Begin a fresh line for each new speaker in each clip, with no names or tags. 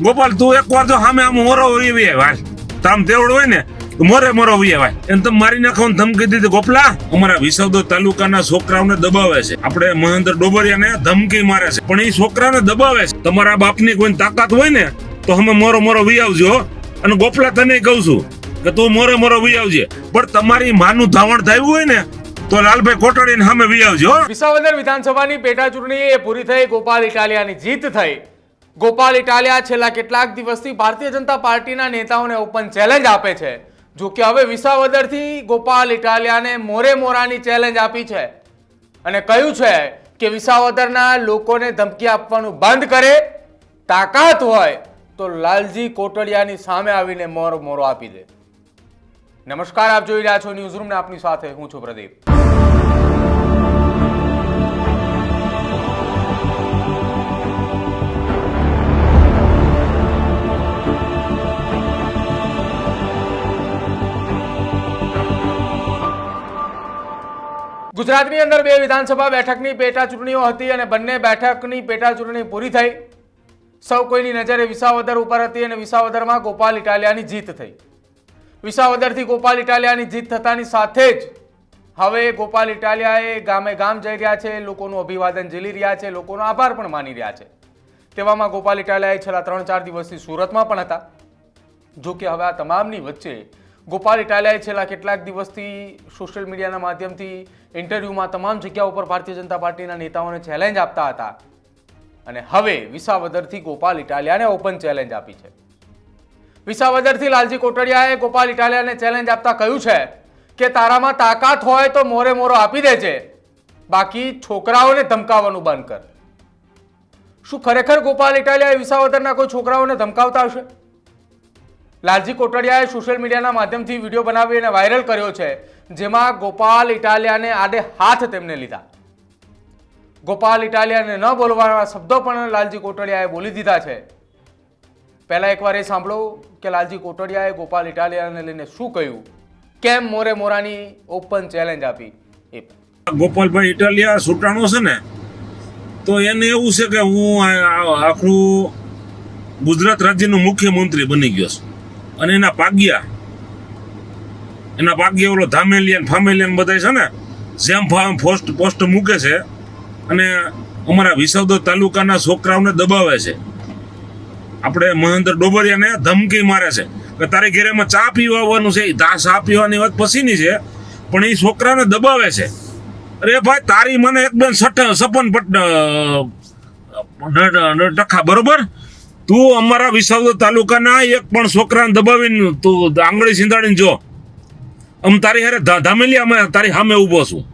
ગોપાલ, તું એક વાર જો સામે આમ મોરો હોય ભાઈ તામ તેવડ હોય ને, તો મોરે મોરો વીએ ભાઈ એને તમે મારી નાખવાની ધમકી દીધી. ગોપલા, અમારા વિસવદો તાલુકાના છોકરાઓને દબાવે છે. આપણે મહેન્દ્ર ડોબરિયાને ધમકી મારે છે. પણ એ છોકરાને દબાવે છે. તમારા બાપની કોઈ તાકાત હોય ને, તો અમે મોરો મોરો વી આવજો અને ગોપલા, તને કહું છું કે તું મોરે મોરો વી આવજે. પણ તમારી માનું ધાવણ થયું હોય ને, તો લાલભાઈ કોટડીને સામે વી આવજો.
વિસાવદર વિધાનસભાની પેટા ચૂંટણી એ પૂરી થઈ. ગોપાલ ઇટાલિયાની જીત થઈ. ગોપાલ ઇટાલિયા છેલ્લા કેટલાક દિવસથી ભારતીય જનતા પાર્ટીના નેતાઓને ઓપન ચેલેન્જ આપે છે. જો કે હવે વિસાવદરથી ગોપાલ ઇટાલિયાને મોરે મોરાની ચેલેન્જ આપી છે. અને કહ્યું છે કે વિસાવદરના લોકોને ધમકી આપવાનું બંધ કરે, તાકાત હોય તો લાલજી કોટડિયાની સામે આવીને મોર મોરો આપી દે. નમસ્કાર, આપ જોઈ રહ્યા છો ન્યૂઝ રૂમને આપની સાથે હું છું પ્રદીપ. ગુજરાતની અંદર બે વિધાનસભા બેઠકની પેટા ચૂંટણીઓ હતી અને બંને બેઠકની પેટા ચૂંટણી પૂરી થઈ. સૌ કોઈની નજરે વિસાવદર ઉપર હતી અને વિસાવદરમાં ગોપાલ ઇટાલિયાની જીત થઈ. વિસાવદરથી ગોપાલ ઇટાલિયાની જીત થતાની સાથે જ હવે ગોપાલ ઇટાલિયાએ ગામે ગામ જઈ રહ્યા છે, લોકોનું અભિવાદન ઝીલી રહ્યા છે, લોકોનો આભાર પણ માની રહ્યા છે. તેવામાં ગોપાલ ઇટાલિયાએ છેલ્લા ત્રણ ચાર દિવસથી સુરતમાં પણ હતા. જો કે હવે આ તમામની વચ્ચે ગોપાલ ઇટાલિયાએ છેલ્લા કેટલાક દિવસથી સોશિયલ મીડિયાના માધ્યમથી ઇન્ટરવ્યૂમાં તમામ જગ્યાઓ ઉપર ભારતીય જનતા પાર્ટીના નેતાઓને ચેલેન્જ આપતા હતા. અને હવે વિસાવદરથી ગોપાલ ઇટાલિયાને ઓપન ચેલેન્જ આપી છે. વિસાવદરથી લાલજી કોટડિયાએ ગોપાલ ઇટાલિયાને ચેલેન્જ આપતા કહ્યું છે કે તારામાં તાકાત હોય તો મોરે મોરો આપી દેજે. બાકી છોકરાઓને ધમકાવવાનું બંધ કર. શું ખરેખર ગોપાલ ઇટાલિયાએ વિસાવદરના કોઈ છોકરાઓને ધમકાવતા હશે? લાલજી કોટડિયાએ સોશિયલ મીડિયાના માધ્યમથી વીડિયો બનાવી અને વાયરલ કર્યો છે, જેમાં ગોપાલ ઇટાલિયાને આડે હાથ તેમને લીધા. ગોપાલ ઇટાલિયાને ન બોલવાના શબ્દો પણ લાલજી કોટડિયાએ બોલી દીધા છે. પહેલાં એકવાર એ સાંભળો કે લાલજી કોટડિયાએ ગોપાલ ઇટાલિયાને લઈને શું કહ્યું? કેમ મોરે મોરાની ઓપન ચેલેન્જ આપી? એ
ગોપાલભાઈ ઇટાલિયા સુટાણો છે ને, તો એને એવું છે કે હું આખું ગુજરાત રાજ્યનો મુખ્યમંત્રી બની ગયો છું. અને એના પાગ્યા એના પાગ્યા ઓલો ધામેલિયન, ફામેલિયન બધા છે ને, જેમ ફામ પોસ્ટ પોસ્ટ મૂકે છે અને અમારા વિસવદો તાલુકાના છોકરાઓને દબાવે છે. આપણે મહેન્દ્ર ડોબરિયાને ધમકી મારે છે કે તારે ઘેરેમાં ચા પીવા આવવાનું છે ધા ચા પીવાની વાત પછીની છે, પણ એ છોકરાને દબાવે છે. અરે ભાઈ, તારી મને એકદમ સઠ સપન પટ ટકા બરોબર? તું અમારા વિસાવદર તાલુકાના એક પણ છોકરાને દબાવીને તું આંગળી સિંધાડીને જો. આમ તારી હારે ધામેલી અમે તારી સામે ઊભો છું.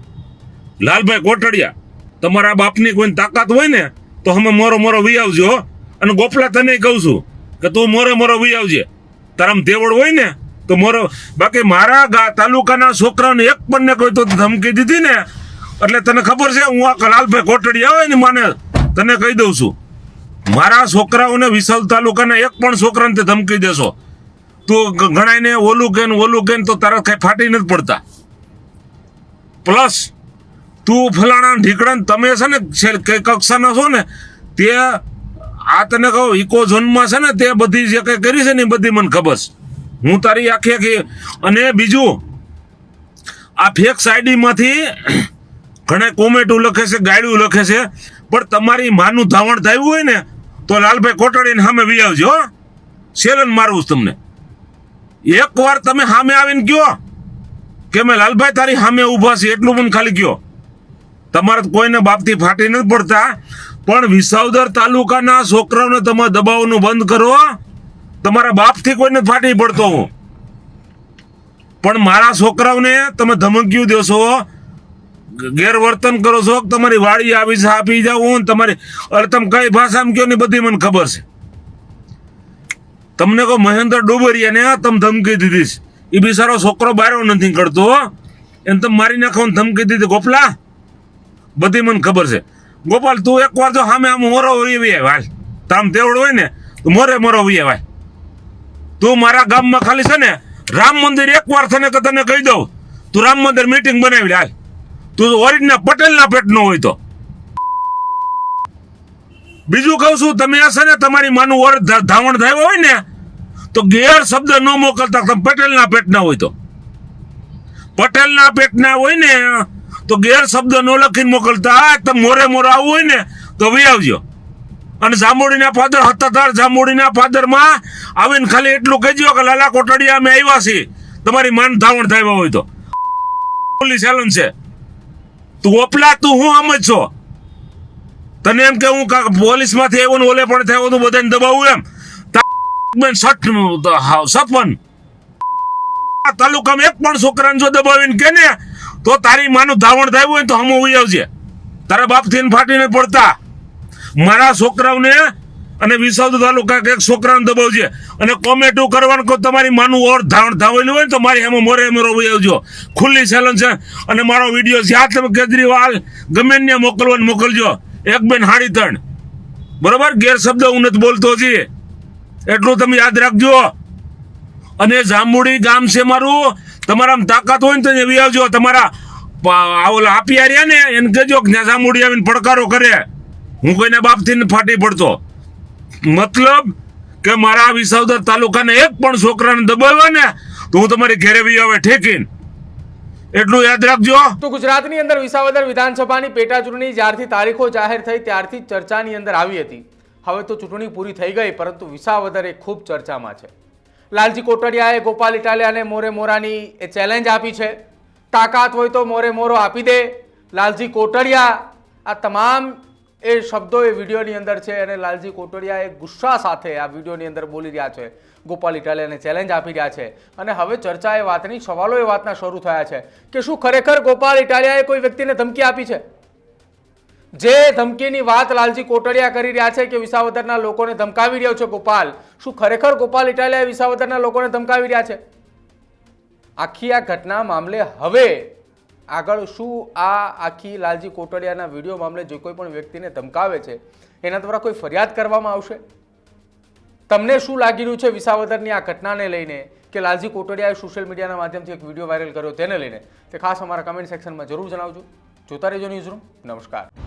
લાલભાઈ કોટડિયા, તમારા બાપની કોઈ તાકાત હોય ને, તો અમે મોરો મોરો વી આવજો. અને ગોપલા તને કહું છું કે તું મોરે મોરો વી આવજે. તારામ દેવડ હોય ને, તો મોરો બાકી મારા ગા તાલુકાના છોકરાને એક પણ ને કોઈ તો ધમકી દીધી ને, એટલે તને ખબર છે, હું આ લાલભાઈ કોટડિયા હોય ને માને તને કહી દઉં છું. મારા છોકરાઓને વિસલ તાલુકાના એક પણ છોકરાને તે ધમકી દેશો. તું ગણાયને ઓલું કે ઓલું કે તો તારા કઈ ફાટી નથી પડતા. પ્લસ, તું ફલાણા ઢીકડા તમે છે ને કઈ કક્ષાના છો ને, તે આ તને કહું, ઇકો ઝોનમાં છે ને તે બધી જે કઈ કરી છે ને એ બધી મને ખબર છે. હું તારી આખી આખી અને બીજું, આ ફેક સાઈડીમાંથી ઘણા કોમેન્ટો લખે છે ગાયડું લખે છે, પણ તમારી માનું ધાવણ થયું હોય ને તો લાલભાઈ કોટડીને સામે વી આવજો સેલન મારવું છે તમને. એકવાર તમે સામે આવીને કયો કે મેં લાલભાઈ તારી સામે ઊભા છે એટલું મને ખાલી કયો તમારે કોઈને બાપથી ફાટી નથી પડતા, પણ વિસાવદર તાલુકાના છોકરાઓને તમે દબાવવાનું બંધ કરો. તમારા બાપથી કોઈને ફાટી પડતો હું. પણ મારા છોકરાઓને તમે ધમકીઓ દેશો. ગેરવર્તન કરો છો, તમારી વાળી આવી છે, આપી જાઉં હું તમારી અરે તમે કઈ ભાષામાં કયો ને બધી મને ખબર છે. તમને કહો, મહેન્દ્ર ડોબરિયાને તમે ધમકી દીધી છે. એ બિચારો છોકરો બારો નથી કરતો એને તમે મારી નાખવાની ધમકી દીધી, ગોપલા. બધી મને ખબર છે. ગોપાલ, તું એક વાર જો સામે આમ મોરો વી હાલ. તામ તેવડ હોય ને, તો મોરે મોરો વી ભાઈ તું મારા ગામમાં ખાલી છે ને, રામ મંદિર એક વાર તને કે તને કહી દઉં. તું રામ મંદિર મીટિંગ બનાવી હાલ. તું ઓરિજિનલ પટેલના પેટનો હોય તો. બીજું કહું છું, તમે હશે ને તમારી માનું ઓર ધાવણ થયું હોય ને, તો ગેર શબ્દ ન મોકલતા તમે પટેલના પેટના હોય તો. પટેલના પેટના હોય ને, તો ગેર શબ્દ ન લખીને મોકલતા, આ તમે મોરે મોરે આવવું હોય ને, તો વી આવજો. અને જાંબુડીના ફાધર હતાધાર જાંબુડીના ફાધરમાં આવીને ખાલી એટલું કહેજો કે લાલા કોટડીયા અમે આવ્યા છીએ. તમારી માન ધાવણ થયા હોય તો. પોલીસ ચાલન છે. તું ઓપલા તું હું આમ જ છો. તને એમ કે હું પોલીસમાંથી આવ્યો ઓલે પણ થયો તું બધાને દબાવું એમ. સપન તાલુકામાં એક પણ છોકરાને જો દબાવીને કે ને, તો તારી માનું ધાવણ થયું હોય તો હમ ઉઈ આવજે. તારા બાપથી ફાટીને પડતા. મારા છોકરાઓને અને વિસાવદ તાલુકા કે છોકરાને દબાવજે. અને કોમેટો કરવાનું કહો તમારી માનું ઓર ધાવણ ધાવેલું હોય ને તો મારી એમાં મોરે મોરો વહી આવજો. ખુલ્લી ચેલેન્જ છે. અને મારો વીડિયો જ્યાં તમે કેજરીવાલ, ગમે ત્યાં મોકલવાનું મોકલજો. એક બેન હાડી ત્રણ. બરોબર? ગેરશબ્દ હું નથી બોલતો જી એટલું તમે યાદ રાખજો. અને જાંબુડી ગામ છે મારું. તમારામાં તાકાત હોય ને તો એવી આવજો. તમારા ઓલા આપી રહ્યા ને, એને કહેજો કે જાંબુડી આવીને પડકારો કરે. હું કોઈને બાપથી ફાટી પડતો. મતલબ કે મારા વિસાવદર તાલુકાને એક પણ છોકરાને દબાવ્યો ને તો હું તમારી ઘેરે બી આવે ઠેકીને. એટલું યાદ રાખજો.
તો ગુજરાતની અંદર વિસાવદર વિધાનસભાની પેટા ચૂંટણી જ્યારથી તારીખો જાહેર થઈ ત્યારથી ચર્ચાની અંદર આવી હતી. હવે તો ચૂંટણી પૂરી થઈ ગઈ, પરંતુ વિસાવદર એ ખૂબ ચર્ચામાં છે. લાલજી કોટડિયાએ ગોપાલ ઇટાલિયાને મોરે મોરાની એ ચેલેન્જ આપી છે. તાકાત હોય તો મોરે મોરો આપી દે. લાલજી કોટડિયા આ તમામ એ શબ્દો એ વિડીયોની અંદર છે અને લાલજી કોટડિયા એ ગુસ્સા સાથે આ વિડીયોની અંદર બોલી રહ્યા છે. ગોપાલ ઇટાલિયાને ચેલેન્જ આપી રહ્યા છે. અને હવે ચર્ચા એ વાતની, સવાલો એ વાતના શરૂ થયા છે કે શું ખરેખર ગોપાલ ઇટાલિયાએ કોઈ વ્યક્તિને ધમકી આપી છે? જે ધમકીની વાત લાલજી કોટડિયા કરી રહ્યા છે કે વિસાવદરના લોકોને ધમકાવી રહ્યો છે ગોપાલ, શું ખરેખર ગોપાલ ઇટાલિયા વિસાવદરના લોકોને ધમકાવી રહ્યા છે? આખી આ ઘટના મામલે હવે આગળ શું આ આખી લાલજી કોટડિયાના વીડિયો મામલે જે કોઈ પણ વ્યક્તિને ધમકાવે છે, એના દ્વારા કોઈ ફરિયાદ કરવામાં આવશે? તમને શું લાગી રહ્યું છે વિસાવદરની આ ઘટનાને લઈને કે લાલજી કોટડિયાએ સોશિયલ મીડિયાના માધ્યમથી એક વીડિયો વાયરલ કર્યો તેને લઈને? તે ખાસ અમારા કમેન્ટ સેક્શનમાં જરૂર જણાવજો. જોતા રહેજો ન્યૂઝરૂમ નમસ્કાર.